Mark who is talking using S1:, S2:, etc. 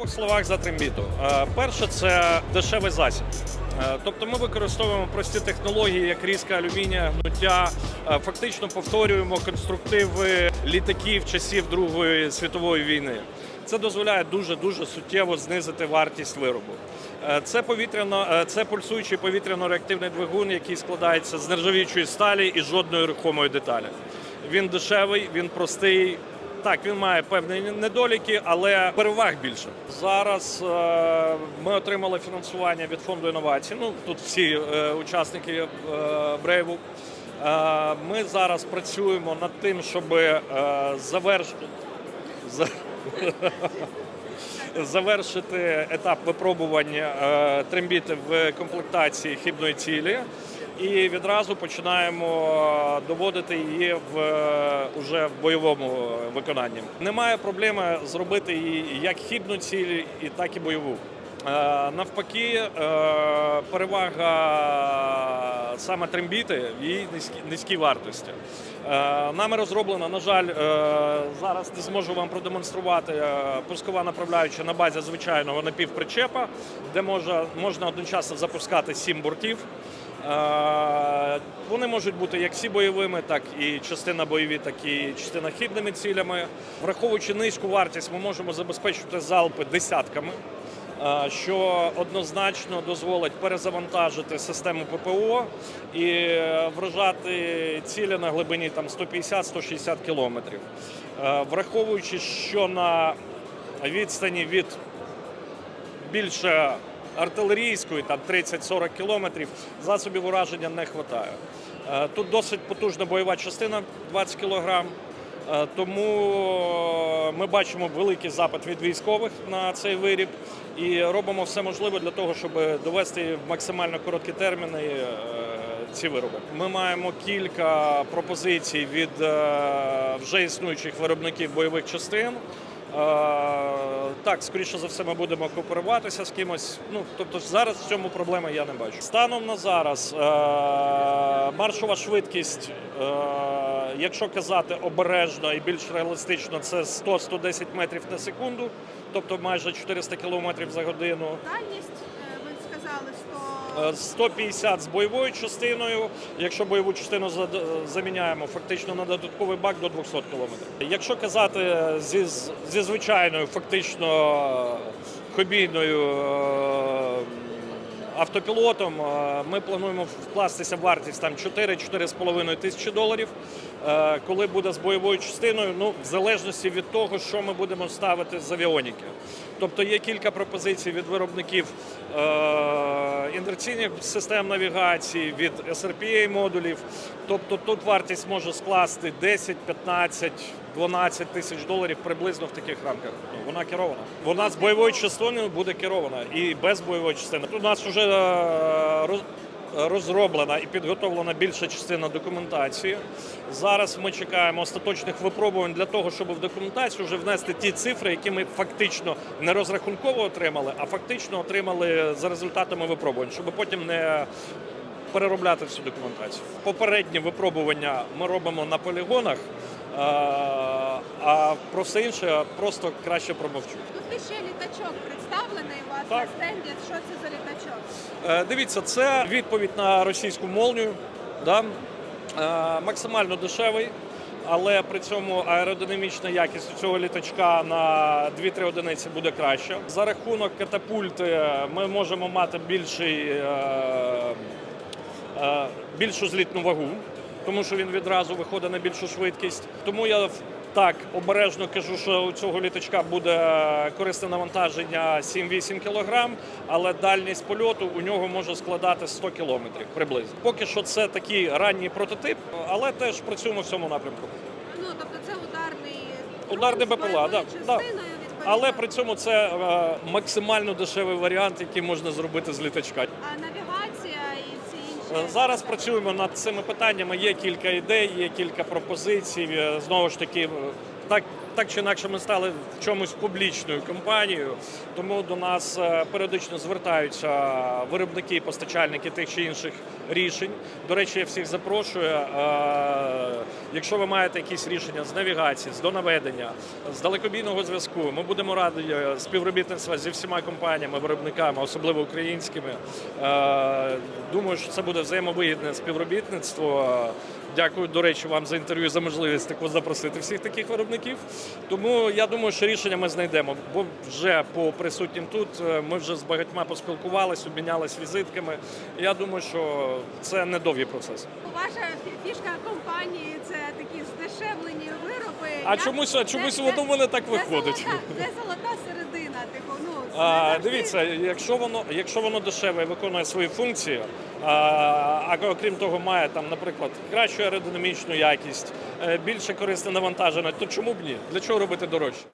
S1: двох словах за трембіту. Е, Перше, це дешевий засіб. Е, Тобто ми використовуємо прості технології, як різка алюмінія, гнуття, Е, фактично повторюємо конструктиви літаків часів Другої світової війни. Це дозволяє дуже дуже суттєво знизити вартість виробу. Це повітряно, це пульсуючий повітряно-реактивний двигун, який складається з нержавіючої сталі і жодної рухомої деталі. Він дешевий, він простий. Так, він має певні недоліки, але переваг більше. Зараз е, ми отримали фінансування від фонду інновацій. Ну тут всі е, учасники е, Брейву. Е, ми зараз працюємо над тим, щоб е, завершити. Завершити етап випробування е, трембіти в комплектації хибної цілі, і відразу починаємо доводити її в е, уже в бойовому виконанні. Немає проблеми зробити її як хибну ціль, і так і бойову. Е, Навпаки, е, перевага саме трембіти в її низькій, вартості. Нами розроблено, на жаль, зараз не зможу вам продемонструвати пускова направляюча на базі звичайного напівпричепа, де можна одночасно запускати сім бортів. Е, Вони можуть бути як всі бойовими, так і частина бойові, так і частина хибними цілями. Враховуючи низьку вартість, ми можемо забезпечувати залпи десятками. е, Що однозначно дозволить перезавантажити систему ППО і е, вражати цілі на глибині там 150-160 кілометрів. Враховуючи, що на відстані від більше артилерійської, там 30-40 кілометрів, засобів ураження не вистачає. Е, Тут досить потужна бойова частина 20 кілограм. Е, Тому ми бачимо великий запит від військових на цей виріб і робимо все можливе для того, щоб довести в максимально короткі терміни е, ці вироби. Ми маємо кілька пропозицій від е, вже існуючих виробників бойових частин. Е, Так, скоріше за все, ми будемо кооперуватися з кимось. Ну тобто, зараз в цьому проблеми я не бачу. Станом на зараз е, маршова швидкість, е, якщо казати обережно і більш реалістично, це 100-110 метрів на секунду, тобто майже 400 кілометрів за годину.
S2: Дальність, ви сказали, 100...
S1: 150 з бойовою частиною. Якщо бойову частину заміняємо фактично на додатковий бак до 200 км. Якщо казати зі, зі звичайною, фактично хобійною е, автопілотом, е, ми плануємо вкластися в вартість там 4-4,5 тисячі доларів. Е, Коли буде з бойовою частиною, ну в залежності від того, що ми будемо ставити з авіоніки. Тобто є кілька пропозицій від виробників е, інерційних систем навігації, від SRPA модулів. Тобто тут вартість може скласти 10, 15, 12 тисяч доларів приблизно в таких рамках. Вона керована. Вона з бойовою частиною буде керована і без бойової частини. Тут у нас вже е, розроблена і підготовлена більша частина документації. Зараз ми чекаємо остаточних випробувань для того, щоб в документацію вже внести ті цифри, які ми фактично не розрахунково отримали, а фактично отримали за результатами випробувань, щоб потім не переробляти всю документацію. Попередні випробування ми робимо на полігонах, а про все інше просто краще промовчу.
S2: Тут ще літачок представлений у вас
S1: Так.
S2: на стенді. Що це за літачок?
S1: Е, Дивіться, це відповідь на російську молнію. Да? Е, Максимально дешевий, але при цьому аеродинамічна якість у цього літачка на 2-3 одиниці буде краща. За рахунок катапульти ми можемо мати більший, е, більшу злітну вагу, тому що він відразу виходить на більшу швидкість. Тому я так обережно кажу, що у цього літачка буде корисне навантаження 7-8 кг, але дальність польоту у нього може складати 100 км приблизно. Поки що це такий ранній прототип, але теж працюємо в цьому напрямку.
S2: Ну, тобто це ударний
S1: Ударний БПЛА, да, да. Але при цьому це е, максимально дешевий варіант, який можна зробити з літачка.
S2: А навігація.
S1: Зараз працюємо над цими питаннями. Є кілька ідей, є кілька пропозицій. Е, Знову ж таки, е, так, так чи інакше ми стали в чомусь публічною компанією, тому до нас е, періодично звертаються виробники і постачальники тих чи інших рішень. До речі, я всіх запрошую. е, Якщо ви маєте якісь рішення з навігації, з донаведення, з далекобійного зв'язку, ми будемо раді е, співробітництва зі всіма компаніями, виробниками, особливо українськими. Думаю, що це буде взаємовигідне співробітництво. Дякую, до речі, вам за інтерв'ю за можливість таку запросити всіх таких виробників. Тому я думаю, що рішення ми знайдемо. Бо вже по присутнім тут е, ми вже з багатьма поспілкувалися, обмінялись візитками. Я думаю, що це недовгий процес.
S2: Ваша фішка компанії це такі здешевлені вироби.
S1: А
S2: Як-
S1: чомусь, а чомусь воно в мене так виходить.
S2: золота- Де золота середина?
S1: А, дивіться, якщо воно, якщо воно дешеве і виконує свої функції, а, а окрім того, має там, наприклад, кращу аеродинамічну якість, е, більше корисне навантаження, то чому б ні? Для чого робити дорожче?